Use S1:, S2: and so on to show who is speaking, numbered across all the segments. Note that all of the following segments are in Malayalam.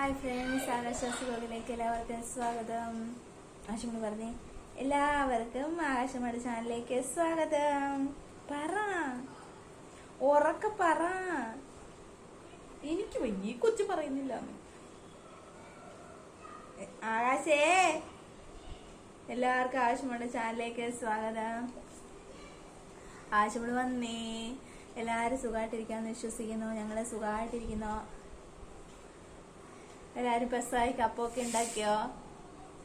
S1: ഹായ് ഫ്രണ്ട്സ് ആകാശവാസി ബ്ലോഗിലേക്ക് എല്ലാവർക്കും സ്വാഗതം. ആശുമണി പറഞ്ഞേ എല്ലാവർക്കും ആകാശവാണി ചാനലിലേക്ക് സ്വാഗതം. പറ. ഉറക്ക പറ.
S2: എനിക്ക് ഈ കൊച്ചു പറയുന്നില്ല.
S1: ആകാശേ. എല്ലാവർക്കും ആകാശവാണി ചാനലിലേക്ക് സ്വാഗതം. ആശുമണി വന്നേ. എല്ലാവരും സുഖമായിട്ടിരിക്കാന്ന് വിശ്വസിക്കുന്നു. ഞങ്ങളെ സുഖമായിട്ടിരിക്കുന്നു. എല്ലാരും പെസായി കപ്പൊക്കെ ഉണ്ടാക്കിയോ?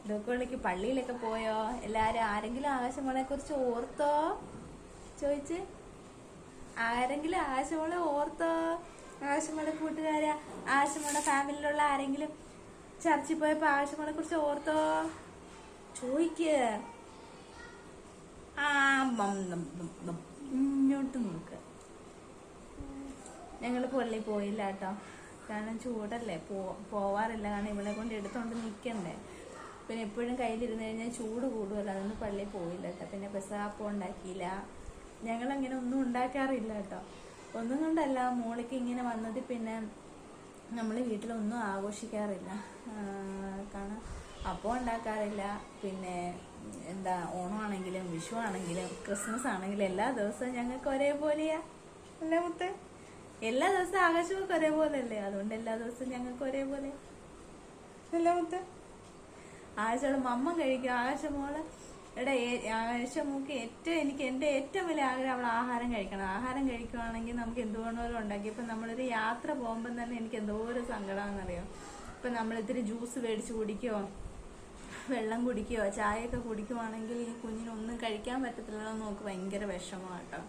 S1: ഇതൊക്കെ പള്ളിയിലൊക്കെ പോയോ? എല്ലാരും ആരെങ്കിലും ആകാശമോളെ കുറിച്ച് ഓർത്തോ? ചോദിച്ച്. ആരെങ്കിലും ആകാശമോളെ ഓർത്തോ? ആകാശമോളെ കൂട്ടുകാരാ ആകാശമോളെ ഫാമിലിയിലുള്ള ആരെങ്കിലും ചർച്ചിൽ പോയപ്പോ ആകാശമോളെ കുറിച്ച് ഓർത്തോ? ചോദിക്ക്. ആ. ഇങ്ങോട്ട് നോക്ക്. ഞങ്ങൾ പള്ളി പോയില്ല കേട്ടോ. കാരണം ചൂടല്ലേ? പോ പോവാറില്ല. കാരണം ഇവളെ കൊണ്ട് എടുത്തോണ്ട് നിൽക്കണ്ടേ പിന്നെ എപ്പോഴും കയ്യിലിരുന്ന് കഴിഞ്ഞാൽ ചൂട് കൂടുമല്ലോ അതുകൊണ്ട് പള്ളിയിൽ പോയില്ല കേട്ടോ. പിന്നെ പെസാപ്പം ഉണ്ടാക്കിയില്ല. ഞങ്ങളങ്ങനെ ഒന്നും ഉണ്ടാക്കാറില്ല കേട്ടോ. ഒന്നും കൊണ്ടല്ല. മോളിക്ക് ഇങ്ങനെ വന്നത് പിന്നെ നമ്മൾ വീട്ടിലൊന്നും ആഘോഷിക്കാറില്ല. കാരണം അപ്പം ഉണ്ടാക്കാറില്ല. പിന്നെ എന്താ ഓണമാണെങ്കിലും വിഷു ആണെങ്കിലും ക്രിസ്മസ് ആണെങ്കിലും എല്ലാ ദിവസവും ഞങ്ങൾക്ക് ഒരേപോലെയാ. അല്ലേ മുത്തേ? എല്ലാ ദിവസവും ആകാശമൊക്കെ ഒരേപോലെ അല്ലേ അതുകൊണ്ട് എല്ലാ ദിവസവും ഞങ്ങൾക്ക് ഒരേപോലെ. അല്ലേ മുത്തേ? ആകാശോൾ മമ്മ കഴിക്കും. ആകാശമോൾ എടാ ആകാശമൂക്ക് ഏറ്റവും എനിക്ക് എന്റെ ഏറ്റവും വലിയ ആഗ്രഹം അവൾ ആഹാരം കഴിക്കണം. ആഹാരം കഴിക്കുവാണെങ്കിൽ നമുക്ക് എന്ത് വേണമെങ്കിലും ഉണ്ടാക്കി. ഇപ്പം നമ്മളൊരു യാത്ര പോകുമ്പം തന്നെ എനിക്ക് എന്തോ ഒരു സങ്കടമാണെന്നറിയാം ഇപ്പം നമ്മൾ ഇത്തിരി ജ്യൂസ് മേടിച്ച് കുടിക്കുവോ വെള്ളം കുടിക്കുകയോ ചായയൊക്കെ കുടിക്കുവാണെങ്കിൽ ഈ കുഞ്ഞിനൊന്നും കഴിക്കാൻ പറ്റത്തില്ലല്ലോ നോക്ക് ഭയങ്കര വിഷമമാണ് കേട്ടോ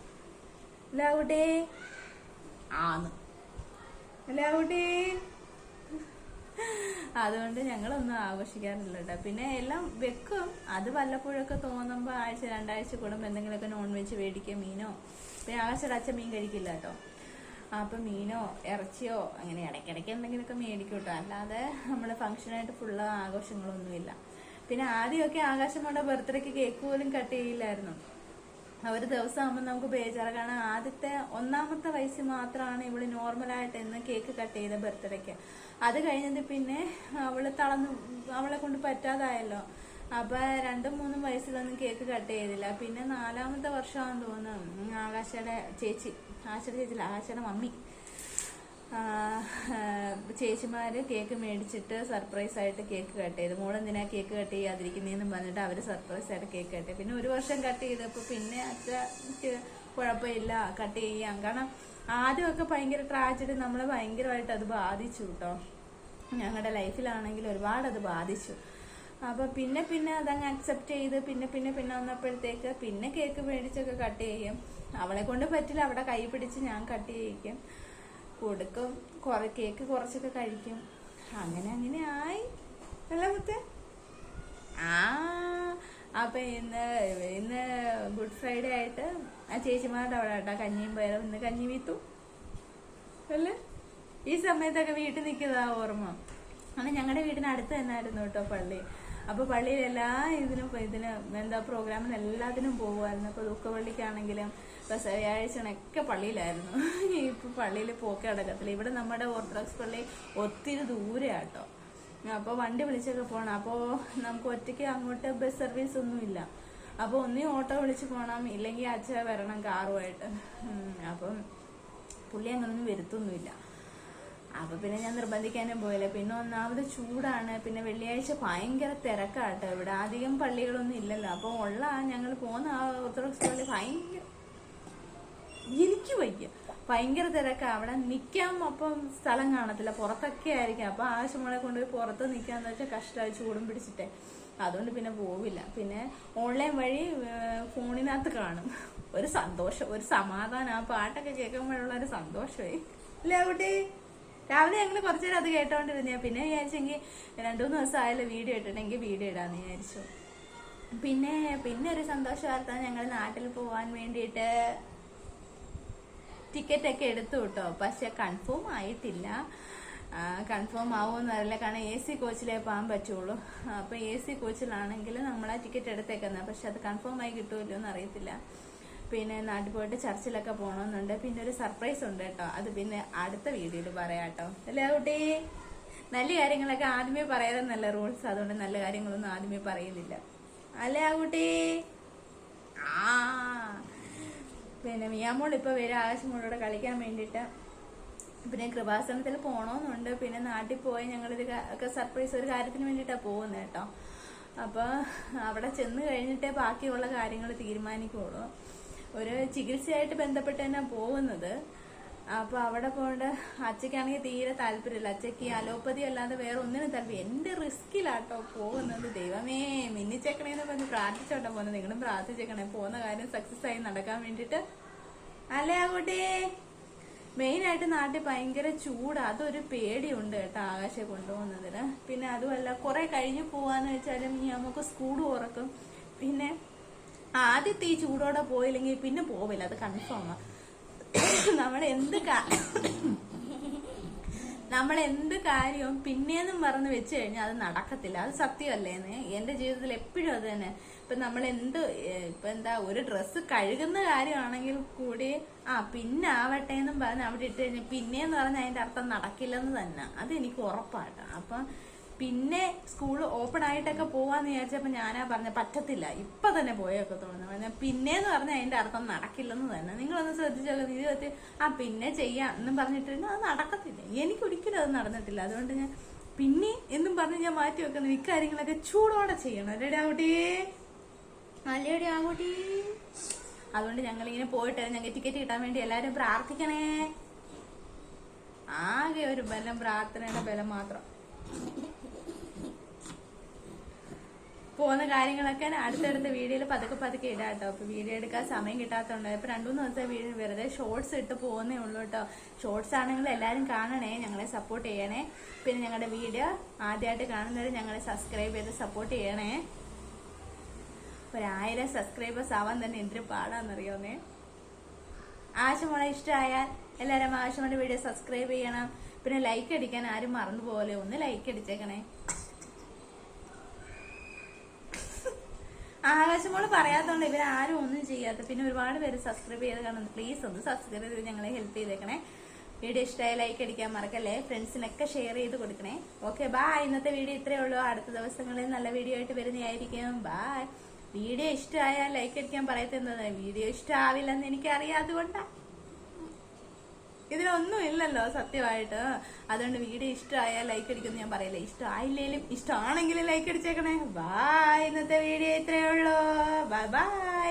S1: കുട്ടി. ആന്ന്. അല്ല കുട്ടി അതുകൊണ്ട് ഞങ്ങളൊന്നും ആഘോഷിക്കാറില്ല കേട്ടോ പിന്നെ എല്ലാം വെക്കും. അത് വല്ലപ്പോഴൊക്കെ തോന്നുമ്പോൾ ആഴ്ച രണ്ടാഴ്ച കൂടുമ്പോൾ എന്തെങ്കിലുമൊക്കെ നോൺ വെജ് മേടിക്കുക മീനോ? പിന്നെ ആഴ്ച അച്ഛൻ മീൻ കഴിക്കില്ല കേട്ടോ അപ്പം മീനോ ഇറച്ചിയോ അങ്ങനെ ഇടയ്ക്കിടയ്ക്ക് എന്തെങ്കിലുമൊക്കെ മേടിക്കും കേട്ടോ അല്ലാതെ നമ്മൾ ഫംഗ്ഷനായിട്ട് ഫുള്ള് ആഘോഷങ്ങളൊന്നുമില്ല. പിന്നെ ആദ്യമൊക്കെ ആകാശം കൊണ്ട് ബർത്ത്ഡേക്ക് കേക്ക് പോലും കട്ട് ചെയ്യില്ലായിരുന്നു. ഒരു ദിവസം ആകുമ്പോൾ നമുക്ക് ബേജാറ് കാരണം ആദ്യത്തെ ഒന്നാമത്തെ വയസ്സ് മാത്രമാണ് ഇവൾ നോർമലായിട്ട് ഇന്ന് കേക്ക് കട്ട് ചെയ്ത ബർത്ത്ഡേക്ക്. അത് കഴിഞ്ഞത് പിന്നെ അവൾ തളർന്നു അവളെ കൊണ്ട് പറ്റാതായല്ലോ. അപ്പൊ രണ്ടും മൂന്നും വയസ്സിലൊന്നും കേക്ക് കട്ട് ചെയ്തില്ല. പിന്നെ നാലാമത്തെ വർഷമാണെന്ന് തോന്നുന്നു ആകാശയുടെ ചേച്ചി ആശയുടെ ചേച്ചില്ല ആകാശയുടെ മമ്മി. ചേച്ചിമാര് കേക്ക് മേടിച്ചിട്ട് സർപ്രൈസ് ആയിട്ട് കേക്ക് കട്ട് ചെയ്ത്. മോളെന്തിനാ കേക്ക് കട്ട് ചെയ്യാതിരിക്കുന്നതെന്ന് പറഞ്ഞിട്ട് അവർ സർപ്രൈസ് ആയിട്ട് കേക്ക് കട്ട് ചെയ്ത്. പിന്നെ ഒരു വർഷം കട്ട് ചെയ്തപ്പോ പിന്നെ അച്ഛ കുഴപ്പമില്ല കട്ട് ചെയ്യാം. കാരണം ആദ്യമൊക്കെ ഭയങ്കര ട്രാജഡി നമ്മളെ ഭയങ്കരമായിട്ട് അത് ബാധിച്ചു കേട്ടോ ഞങ്ങളുടെ ലൈഫിലാണെങ്കിൽ ഒരുപാട് അത് ബാധിച്ചു. അപ്പോൾ പിന്നെ പിന്നെ അതങ്ങ് അക്സെപ്റ്റ് ചെയ്ത് പിന്നെ പിന്നെ പിന്നെ വന്നപ്പോഴത്തേക്ക് പിന്നെ കേക്ക് മേടിച്ചൊക്കെ കട്ട് ചെയ്യും. അവളെ കൊണ്ട് പറ്റില്ല അവിടെ കൈ പിടിച്ച് ഞാൻ കട്ട് ചെയ്യിക്കും. കൊടുക്കും. കുറെ കേക്ക് കുറച്ചൊക്കെ കഴിക്കും. അങ്ങനെ അങ്ങനെ ആയി. അല്ല മുത്തേ? ആ അപ്പൊ ഇന്ന് ഇന്ന് ഗുഡ് ഫ്രൈഡേ ആയിട്ട് ആ ചേച്ചിമാരുടെ അവിടെ കേട്ടോ കഞ്ഞിയും പയറും. ഇന്ന് കഞ്ഞി വീത്തു. അല്ലേ? ഈ സമയത്തൊക്കെ വീട്ടിൽ നിൽക്കുന്നതാ ഓർമ്മ. അങ്ങനെ ഞങ്ങളുടെ വീടിന് അടുത്ത് തന്നെയായിരുന്നു കേട്ടോ പള്ളി. അപ്പൊ പള്ളിയിൽ എല്ലാ ഇതിനും ഇതിന് എന്താ പ്രോഗ്രാമിന് എല്ലാത്തിനും പോകുമായിരുന്നു അപ്പൊ ദുഃഖപള്ളിക്കാണെങ്കിലും വ്യാഴാഴ്ചണൊക്കെ പള്ളിയിലായിരുന്നു. ഇപ്പൊ പള്ളിയിൽ പോക്ക് നടക്കത്തില്ല. ഇവിടെ നമ്മുടെ ഓർത്തഡോക്സ് പള്ളി ഒത്തിരി ദൂരെയാട്ടോ. ആട്ടോ അപ്പൊ വണ്ടി വിളിച്ചൊക്കെ പോണം. അപ്പോൾ നമുക്ക് ഒറ്റയ്ക്ക് അങ്ങോട്ട് ബസ് സർവീസ് ഒന്നുമില്ല അപ്പൊ ഒന്നീ ഓട്ടോ വിളിച്ച് പോകണം ഇല്ലെങ്കിൽ അച്ഛ വരണം കാറുമായിട്ട്. അപ്പം പുള്ളി അങ്ങനൊന്നും വരുത്തൊന്നുമില്ല. അപ്പൊ പിന്നെ ഞാൻ നിർബന്ധിക്കാനും പോയില്ല. പിന്നെ ഒന്നാമത് ചൂടാണ്. പിന്നെ വെള്ളിയാഴ്ച ഭയങ്കര തിരക്കാട്ടോ ഇവിടെ. അധികം പള്ളികളൊന്നും ഇല്ലല്ലോ. അപ്പോൾ ഉള്ള ഞങ്ങൾ പോകുന്ന ആ ഓർത്തഡോക്സ് പള്ളി ഭയങ്കര എനിക്ക് വയ്യ. ഭയങ്കര തിരക്ക. അവിടെ നിക്കാൻ അപ്പം സ്ഥലം കാണത്തില്ല. പുറത്തൊക്കെ ആയിരിക്കും. അപ്പൊ ആവശ്യമുള്ള കൊണ്ടുപോയി പുറത്ത് നിക്കാന്ന് വെച്ചാൽ കഷ്ടമായി ചൂടും പിടിച്ചിട്ടേ. അതുകൊണ്ട് പിന്നെ പോവില്ല. പിന്നെ ഓൺലൈൻ വഴി ഫോണിനകത്ത് കാണും. ഒരു സന്തോഷം ഒരു സമാധാനം. ആ പാട്ടൊക്കെ കേൾക്കുമ്പോഴുള്ള ഒരു സന്തോഷമായി അല്ലേ കുട്ടി രാവിലെ ഞങ്ങൾ കുറച്ചു നേരം അത് കേട്ടോണ്ടിരുന്ന പിന്നെ വിചാരിച്ചെങ്കിൽ രണ്ടു മൂന്ന് ദിവസം ആയാലും വീഡിയോ ഇട്ടിട്ടെങ്കിൽ വീഡിയോ ഇടാന്ന് വിചാരിച്ചു. പിന്നെ പിന്നെ ഒരു സന്തോഷ വാർത്ത ഞങ്ങൾ നാട്ടിൽ പോവാൻ വേണ്ടിയിട്ട് ടിക്കറ്റ് ഒക്കെ എടുത്തു കേട്ടോ പക്ഷെ കൺഫേം ആയിട്ടില്ല. കൺഫേം ആവുമെന്ന് അറിയില്ല. കാരണം എ സി കോച്ചിലേ പോകാൻ പറ്റുള്ളൂ. അപ്പൊ എ സി കോച്ചിലാണെങ്കിൽ നമ്മൾ ആ ടിക്കറ്റ് എടുത്തേക്കുന്നത് പക്ഷെ അത് കൺഫേം ആയി കിട്ടുമല്ലോ എന്ന് അറിയത്തില്ല. പിന്നെ നാട്ടിൽ പോയിട്ട് ചർച്ചിലൊക്കെ പോകണമെന്നുണ്ട് പിന്നെ ഒരു സർപ്രൈസ് ഉണ്ട് കേട്ടോ. അത് പിന്നെ അടുത്ത വീഡിയോയിൽ പറയാം കേട്ടോ. അല്ലേ കുട്ടി? നല്ല കാര്യങ്ങളൊക്കെ ആദ്യമേ പറയാതെ നല്ല റൂൾസ് അതുകൊണ്ട് നല്ല കാര്യങ്ങളൊന്നും ആദ്യമേ പറയുന്നില്ല. അല്ലേ ആ കുട്ടി? ആ. പിന്നെ മിയാമോൾ ഇപ്പൊ വരും ആകാശമോളോട് കളിക്കാൻ വേണ്ടിയിട്ട് പിന്നെ കൃപാസനത്തിൽ പോണോന്നുണ്ട്. പിന്നെ നാട്ടിൽ പോയി ഞങ്ങളൊരു ഒക്കെ സർപ്രൈസ് ഒരു കാര്യത്തിന് വേണ്ടിയിട്ടാണ് പോകുന്നത് കേട്ടോ അപ്പോൾ അവിടെ ചെന്ന് കഴിഞ്ഞിട്ടേ ബാക്കിയുള്ള കാര്യങ്ങൾ തീരുമാനിക്കുള്ളൂ. ഒരു ചികിത്സയായിട്ട് ബന്ധപ്പെട്ട് തന്നെ പോകുന്നത്. അപ്പൊ അവിടെ പോകേണ്ട അച്ഛക്കാണെങ്കിൽ തീരെ താല്പര്യമില്ല. അച്ഛക്ക് അലോപ്പതി അല്ലാതെ വേറെ ഒന്നിനും താല്പര്യം എന്റെ റിസ്കിലാട്ടോ പോകുന്നത്? ദൈവമേ മിന്നിച്ചേക്കണേന്ന് പറഞ്ഞ് പ്രാർത്ഥിച്ചോട്ടോ പോകുന്നത്. നിങ്ങളും പ്രാർത്ഥിച്ചേക്കണേ. പോകുന്ന കാര്യം സക്സസ് ആയി നടക്കാൻ വേണ്ടിട്ട്. അല്ലേ കുട്ടി മെയിൻ ആയിട്ട് നാട്ടിൽ ഭയങ്കര ചൂട്. അതൊരു പേടിയുണ്ട് കേട്ടോ ആകാശം കൊണ്ടുപോകുന്നതിന്. പിന്നെ അതുമല്ല കുറെ കഴിഞ്ഞു പോവാന്ന് വെച്ചാലും ഈ നമുക്ക് സ്കൂൾ ഉറക്കും പിന്നെ ആദ്യത്തെ ഈ ചൂടോടെ പോയില്ലെങ്കിൽ പിന്നെ പോവില്ല. അത് കൺഫേമാ നമ്മൾ എന്ത് നമ്മൾ എന്ത് കാര്യവും പിന്നേന്നും പറഞ്ഞ് വെച്ച് കഴിഞ്ഞാൽ അത് നടക്കത്തില്ല. അത് സത്യമല്ലേന്ന്. എന്റെ ജീവിതത്തിൽ എപ്പോഴും അത് തന്നെ. ഇപ്പൊ നമ്മൾ എന്ത് ഇപ്പൊ എന്താ ഒരു ഡ്രസ്സ് കഴുകുന്ന കാര്യമാണെങ്കിൽ കൂടി ആ പിന്നെ ആവട്ടെ എന്നും പറഞ്ഞ് അവിടെ ഇട്ട് കഴിഞ്ഞാൽ പിന്നെയെന്ന് പറഞ്ഞാൽ അതിന്റെ അർത്ഥം നടക്കില്ലെന്ന് തന്നെ. അത് എനിക്ക് ഉറപ്പാട്ടോ. അപ്പൊ പിന്നെ സ്കൂൾ ഓപ്പൺ ആയിട്ടൊക്കെ പോവാന്ന് വിചാരിച്ചപ്പോ ഞാനാ പറഞ്ഞ പറ്റത്തില്ല. ഇപ്പൊ തന്നെ പോയൊക്കെ തോന്നുന്നു പിന്നെന്ന് പറഞ്ഞ അതിന്റെ അർത്ഥം നടക്കില്ലെന്ന് തന്നെ. നിങ്ങളൊന്ന് ശ്രദ്ധിച്ചോളൂ ജീവിതത്തിൽ ആ പിന്നെ ചെയ്യാം എന്നും പറഞ്ഞിട്ടിരുന്നു. അത് നടക്കത്തില്ല. എനിക്ക് ഒരിക്കലും അത് നടന്നിട്ടില്ല. അതുകൊണ്ട് ഞാൻ പിന്നെ എന്നും പറഞ്ഞ് ഞാൻ മാറ്റി വെക്കുന്നു. ഇക്കാര്യങ്ങളൊക്കെ ചൂടോടെ ചെയ്യണം. അല്ലേടെ ആകുട്ടി അല്ലേടെ ആകുട്ടി അതുകൊണ്ട് ഞങ്ങൾ ഇങ്ങനെ പോയിട്ട് ഞങ്ങൾ ടിക്കറ്റ് കിട്ടാൻ വേണ്ടി എല്ലാരും പ്രാർത്ഥിക്കണേ. ആകെ ഒരു ബലം പ്രാർത്ഥനയുടെ ബലം മാത്രം. പോകുന്ന കാര്യങ്ങളൊക്കെ അടുത്തടുത്ത വീഡിയോയിൽ പതുക്കെ പതുക്കെ ഇടാം കേട്ടോ. അപ്പൊ വീഡിയോ എടുക്കാൻ സമയം കിട്ടാത്തതുകൊണ്ട് ഇപ്പൊ രണ്ടു മൂന്ന് ദിവസത്തെ വീഡിയോ വെറുതെ ഷോർട്സ് ഇട്ട് പോകുന്നേ ഉള്ളൂ കേട്ടോ. ഷോർട്സ് ആണെങ്കിൽ എല്ലാവരും കാണണേ ഞങ്ങളെ സപ്പോർട്ട് ചെയ്യണേ. പിന്നെ ഞങ്ങളുടെ വീഡിയോ ആദ്യമായിട്ട് കാണുന്നവർ ഞങ്ങളെ സബ്സ്ക്രൈബ് ചെയ്ത് സപ്പോർട്ട് ചെയ്യണേ. ഒരായിരം സബ്സ്ക്രൈബേഴ്സ് ആവാൻ തന്നെ എന്തൊരു പാടാന്നറിയോന്നേ ആശമോളെ ഇഷ്ടമായാൽ എല്ലാവരും ആശമോളുടെ വീഡിയോ സബ്സ്ക്രൈബ് ചെയ്യണം. പിന്നെ ലൈക്ക് അടിക്കാൻ ആരും മറന്നു പോലെ ഒന്ന് ലൈക്ക് അടിച്ചേക്കണേ. ആകാശമോൾ പറയാത്തോണ്ട് ആരും ഒന്നും ചെയ്യാത്ത പിന്നെ ഒരുപാട് പേര് സബ്സ്ക്രൈബ് ചെയ്ത് കാണുന്നു. പ്ലീസ് ഒന്ന് സബ്സ്ക്രൈബ് ചെയ്ത് ഞങ്ങളെ ഹെൽപ്പ് ചെയ്തേക്കണേ. വീഡിയോ ഇഷ്ടമായ ലൈക്ക് അടിക്കാൻ മറക്കല്ലേ? ഫ്രണ്ട്സിനൊക്കെ ഷെയർ ചെയ്ത് കൊടുക്കണേ. ഓക്കെ ബായ് ഇന്നത്തെ വീഡിയോ ഇത്രയേ ഉള്ളൂ. അടുത്ത ദിവസങ്ങളിൽ നല്ല വീഡിയോ ആയിട്ട് വരുന്നതായിരിക്കും. ബായ് വീഡിയോ ഇഷ്ടമായാൽ ലൈക്ക് അടിക്കാൻ പറയത്തുന്നത് വീഡിയോ ഇഷ്ടമാവില്ലെന്ന് എനിക്കറിയാം. അതുകൊണ്ടാ ഇതിലൊന്നും ഇല്ലല്ലോ സത്യമായിട്ട്. അതുകൊണ്ട് വീഡിയോ ഇഷ്ടമായ ലൈക്ക് അടിക്കുമെന്ന് ഞാൻ പറയില്ല. ഇഷ്ടമായില്ലേലും ഇഷ്ടമാണെങ്കിലും ലൈക്ക് അടിച്ചേക്കണേ. ബായ് ഇന്നത്തെ വീഡിയോ ഇത്രയേ ഉള്ളൂ. Bye bye